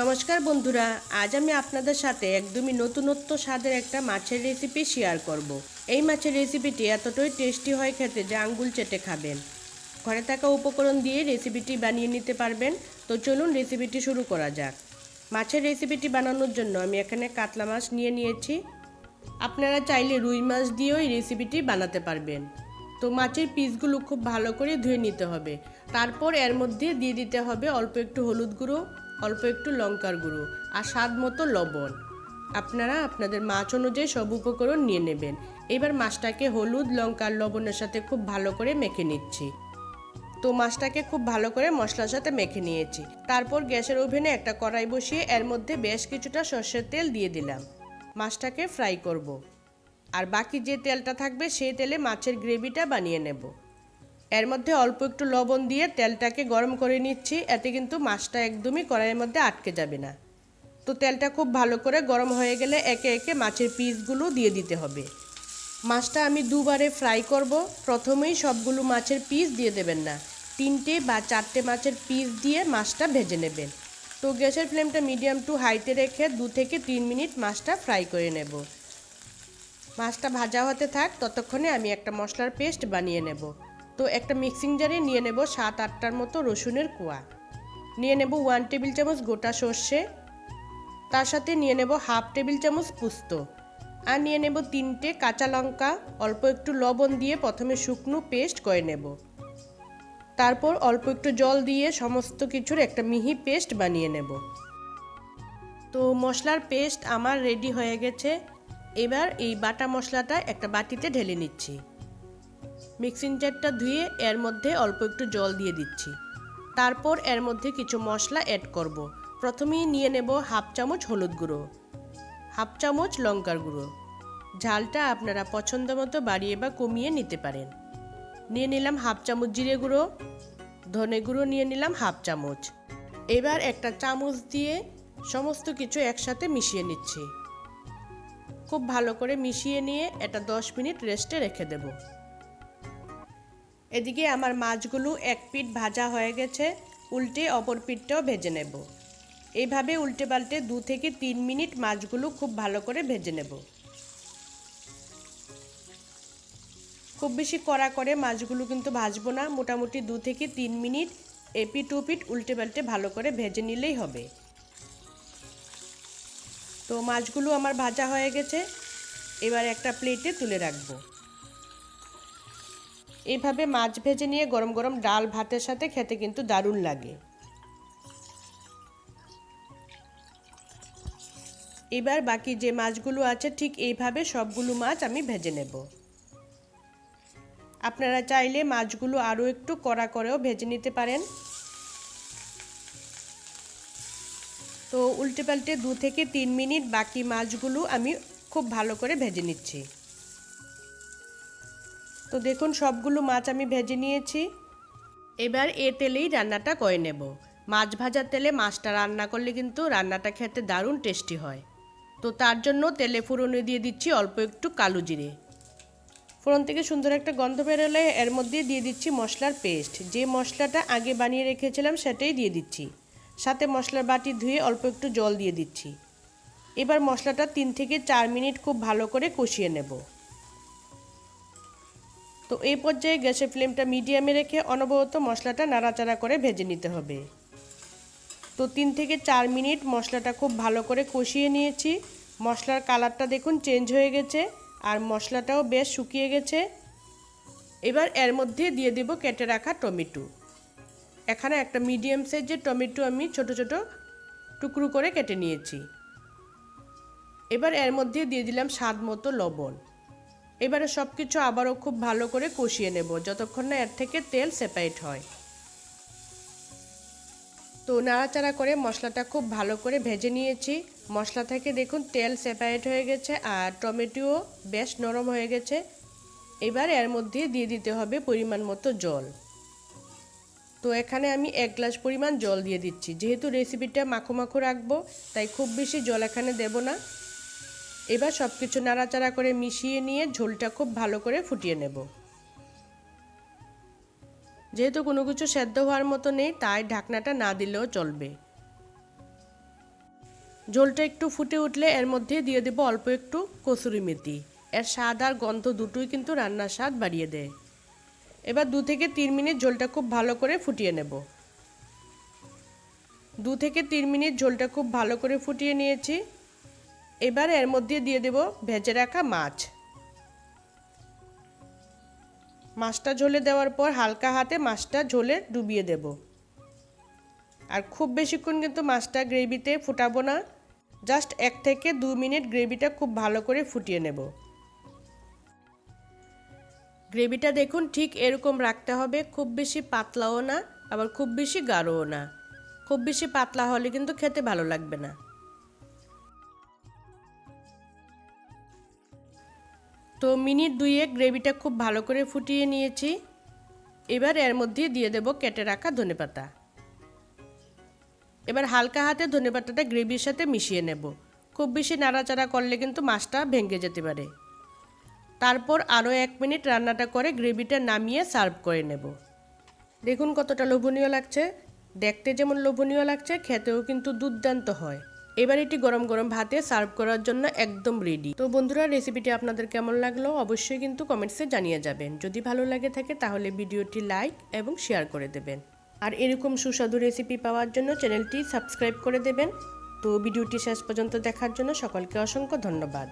নমস্কার বন্ধুরা, আজ আমি আপনাদের সাথে একদমই নতুনত্ব স্বাদের একটা মাছের রেসিপি শেয়ার করব। এই মাছের রেসিপিটি এতটাই টেস্টি হয় খেতে যে আঙ্গুল চেটে খাবেন। ঘরে থাকা উপকরণ দিয়ে রেসিপিটি বানিয়ে নিতে পারবেন। তো চলুন রেসিপিটি শুরু করা যাক। মাছের রেসিপিটি বানানোর জন্য আমি এখানে কাতলা মাছ নিয়ে নিয়েছি। আপনারা চাইলে রুই মাছ দিয়েও এই রেসিপিটি বানাতে পারবেন। তো মাছের পিসগুলো খুব ভালো করে ধুয়ে নিতে হবে। তারপর এর মধ্যে দিয়ে দিতে হবে অল্প একটু হলুদ গুঁড়ো। অল্প একটু লঙ্কার গুঁড়ো আর স্বাদ মতো লবণ। আপনারা আপনাদের মাছ অনুযায়ী সব উপকরণ নিয়ে নেবেন। এবার মাছটাকে হলুদ লঙ্কার লবণের সাথে খুব ভালো করে মেখে নিচ্ছি। তো মাছটাকে খুব ভালো করে মশলার সাথে মেখে নিয়েছি। তারপর গ্যাসের ওভেনে একটা কড়াই বসিয়ে এর মধ্যে বেশ কিছুটা সর্ষের তেল দিয়ে দিলাম। মাছটাকে ফ্রাই করব। আর বাকি যে তেলটা থাকবে সেই তেলে মাছের গ্রেভিটা বানিয়ে নেব। এর মধ্যে অল্প একটু লবণ দিয়ে তেলটাকে গরম করে নিচ্ছি, এতে কিন্তু মাছটা একদমই কড়াইয়ের মধ্যে আটকে যাবে না। তো তেলটা খুব ভালো করে গরম হয়ে গেলে একে একে মাছের পিসগুলো দিয়ে দিতে হবে। মাছটা আমি দুবারে ফ্রাই করব। প্রথমেই সবগুলো মাছের পিস দিয়ে দেবেন না। তিনটে বা চারটে মাছের পিস দিয়ে মাছটা ভেজে নেবেন। তো গ্যাসের ফ্লেমটা মিডিয়াম টু হাইতে রেখে দু থেকে তিন মিনিট মাছটা ফ্রাই করে নেব। মাছটা ভাজা হতে থাক, ততক্ষণে আমি একটা মশলার পেস্ট বানিয়ে নেব। তো একটা মিক্সিং জারে নিয়ে নেব সাত আটটার মতো রসুনের কোয়া। নিয়ে নেব ওয়ান টেবিল চামচ গোটা সর্ষে। তার সাথে নিয়ে নেব হাফ টেবিল চামচ পুস্ত। আর নিয়ে নেব তিনটে কাঁচা লঙ্কা, অল্প একটু লবণ দিয়ে প্রথমে শুকনো পেস্ট করে নেব। তারপর অল্প একটু জল দিয়ে সমস্ত কিছুর একটা মিহি পেস্ট বানিয়ে নেব। তো মশলার পেস্ট আমার রেডি হয়ে গেছে। এবার এই বাটা মশলাটা একটা বাটিতে ঢেলে নিচ্ছি। মিক্সিং জারটা ধুয়ে এর মধ্যে অল্প একটু জল দিয়ে দিচ্ছি। তারপর এর মধ্যে কিছু মশলা অ্যাড করব। প্রথমেই নিয়ে নেব হাফ চামচ হলুদ গুঁড়ো, হাফ চামচ লঙ্কার গুঁড়ো। ঝালটা আপনারা পছন্দ মতো বাড়িয়ে বা কমিয়ে নিতে পারেন। নিয়ে নিলাম হাফ চামচ জিরে গুঁড়ো, ধনে গুঁড়ো নিয়ে নিলাম হাফ চামচ। এবার একটা চামচ দিয়ে সমস্ত কিছু একসাথে মিশিয়ে নিচ্ছি। খুব ভালো করে মিশিয়ে নিয়ে এটা দশ মিনিট রেস্টে রেখে দেব। এদিকে আমার মাছগুলো এক পিঠ ভাজা হয়ে গেছে, উল্টে অপর পিঠটাও ভেজে নেব। এইভাবে উল্টে পাল্টে দু থেকে তিন মিনিট মাছগুলো খুব ভালো করে ভেজে নেব। খুব বেশি কড়া করে মাছগুলো কিন্তু ভাজবো না, মোটামুটি দু থেকে তিন মিনিট এপি টু পিট উল্টে পাল্টে ভালো করে ভেজে নিলেই হবে। তো মাছগুলো আমার ভাজা হয়ে গেছে, এবার একটা প্লেটে তুলে রাখব। এইভাবে মাছ ভেজে নিয়ে গরম গরম ডাল ভাতের সাথে খেতে কিন্তু দারুণ লাগে। এবার বাকি যে মাছগুলো আছে ঠিক এইভাবে সবগুলো মাছ আমি ভেজে নেব। আপনারা চাইলে মাছগুলো আরও একটু কড়া করেও ভেজে নিতে পারেন। তো উল্টে পাল্টে দু থেকে তিন মিনিট বাকি মাছগুলো আমি খুব ভালো করে ভেজে নিচ্ছি। তো দেখুন, সবগুলো মাছ আমি ভেজে নিয়েছি। এবার এ তেলেই রান্নাটা করে নেব। মাছ ভাজার তেলে মাছটা রান্না করলে কিন্তু রান্নাটা খেতে দারুণ টেস্টি হয়। তো তার জন্য তেলে ফুরনে দিয়ে দিচ্ছি অল্প একটু কালো জিরে। ফোড়ন থেকে সুন্দর একটা গন্ধ বেরোলে এর মধ্যে দিয়ে দিচ্ছি মশলার পেস্ট। যে মশলাটা আগে বানিয়ে রেখেছিলাম সেটাই দিয়ে দিচ্ছি। সাথে মশলার বাটি ধুয়ে অল্প একটু জল দিয়ে দিচ্ছি। এবার মশলাটা তিন থেকে চার মিনিট খুব ভালো করে কষিয়ে নেব। তো এই পর্যায়ে গ্যাসের ফ্লেমটা মিডিয়ামে রেখে অনবরত মশলাটা নাড়াচাড়া করে ভেজে নিতে হবে। তো তিন থেকে চার মিনিট মশলাটা খুব ভালো করে কষিয়ে নিয়েছি। মশলার কালারটা দেখুন চেঞ্জ হয়ে গেছে আর মশলাটাও বেশ শুকিয়ে গেছে। এবার এর মধ্যে দিয়ে দেব কেটে রাখা টমেটো। এখানে একটা মিডিয়াম সাইজের টমেটো আমি ছোট ছোট টুকরো করে কেটে নিয়েছি। এবার এর মধ্যে দিয়ে দিলাম স্বাদ মতো লবণ। এবারে সব কিছু আবারও খুব ভালো করে কষিয়ে নেব, যতক্ষণ না এর থেকে তেল সেপারেট হয়। তো নাড়াচাড়া করে মশলাটা খুব ভালো করে ভেজে নিয়েছি। মশলা থেকে দেখুন তেল সেপারেট হয়ে গেছে আর টমেটোও বেশ নরম হয়ে গেছে। এবার এর মধ্যে দিয়ে দিতে হবে পরিমাণ মতো জল। তো এখানে আমি এক গ্লাস পরিমাণ জল দিয়ে দিচ্ছি। যেহেতু রেসিপিটা মাখো মাখো রাখব, তাই খুব বেশি জল এখানে দেব না। এবার সব কিছু নাড়াচাড়া করে মিশিয়ে নিয়ে ঝোলটা খুব ভালো করে ফুটিয়ে নেব। যেহেতু কোনো কিছু সেদ্ধ হওয়ার মতো নেই, তাই ঢাকনাটা না দিলেও চলবে। ঝোলটা একটু ফুটে উঠলে এর মধ্যে দিয়ে দেবো অল্প একটু কসুরি মেথি। এর স্বাদ আর গন্ধ দুটোই কিন্তু রান্নার স্বাদ বাড়িয়ে দেয়। এবার দু থেকে তিন মিনিট ঝোলটা খুব ভালো করে ফুটিয়ে নেব। দু থেকে তিন মিনিট ঝোলটা খুব ভালো করে ফুটিয়ে নিয়েছি। এবার এর মধ্যে দিয়ে দেব ভেজে রাখা মাছ। মাছটা ঝোলে দেওয়ার পর হালকা হাতে মাছটা ঝোলে ডুবিয়ে দেব। আর খুব বেশিক্ষণ কিন্তু মাছটা গ্রেভিতে ফুটাবো না। জাস্ট এক থেকে দু মিনিট গ্রেভিটা খুব ভালো করে ফুটিয়ে নেব। গ্রেভিটা দেখুন ঠিক এরকম রাখতে হবে, খুব বেশি পাতলাও না, আবার খুব বেশি গাঢ়ও না। খুব বেশি পাতলা হলে কিন্তু খেতে ভালো লাগবে না। তো মিনিট দুইয়ে গ্রেভিটা খুব ভালো করে ফুটিয়ে নিয়েছি। এবার এর মধ্যে দিয়ে দেব কেটে রাখা ধনেপাতা এবার হালকা হাতে ধনেপাতাটা গ্রেভির সাথে মিশিয়ে নেব। খুব বেশি নাড়াচাড়া করলে কিন্তু মাছটা ভেঙে যেতে পারে। তারপর আরও এক মিনিট রান্নাটা করে গ্রেভিটা নামিয়ে সার্ভ করে নেব। দেখুন কতটা লোভনীয় লাগছে। দেখতে যেমন লোভনীয় লাগছে, খেতেও কিন্তু দুর্দান্ত হয়। এবার এটি গরম গরম ভাতে সার্ভ করার জন্য একদম রেডি তো বন্ধুরা রেসিপিটি আপনাদের কেমন লাগল অবশ্যই কিন্তু কমেন্টসে জানিয়ে যাবেন। যদি ভালো লাগে থাকে তাহলে ভিডিওটি লাইক এবং শেয়ার করে দেবেন। আর এরকম সুস্বাদু রেসিপি পাওয়ার জন্য চ্যানেলটি সাবস্ক্রাইব করে দেবেন। তো ভিডিওটি শেষ পর্যন্ত দেখার জন্য সকলকে অসংখ্য ধন্যবাদ।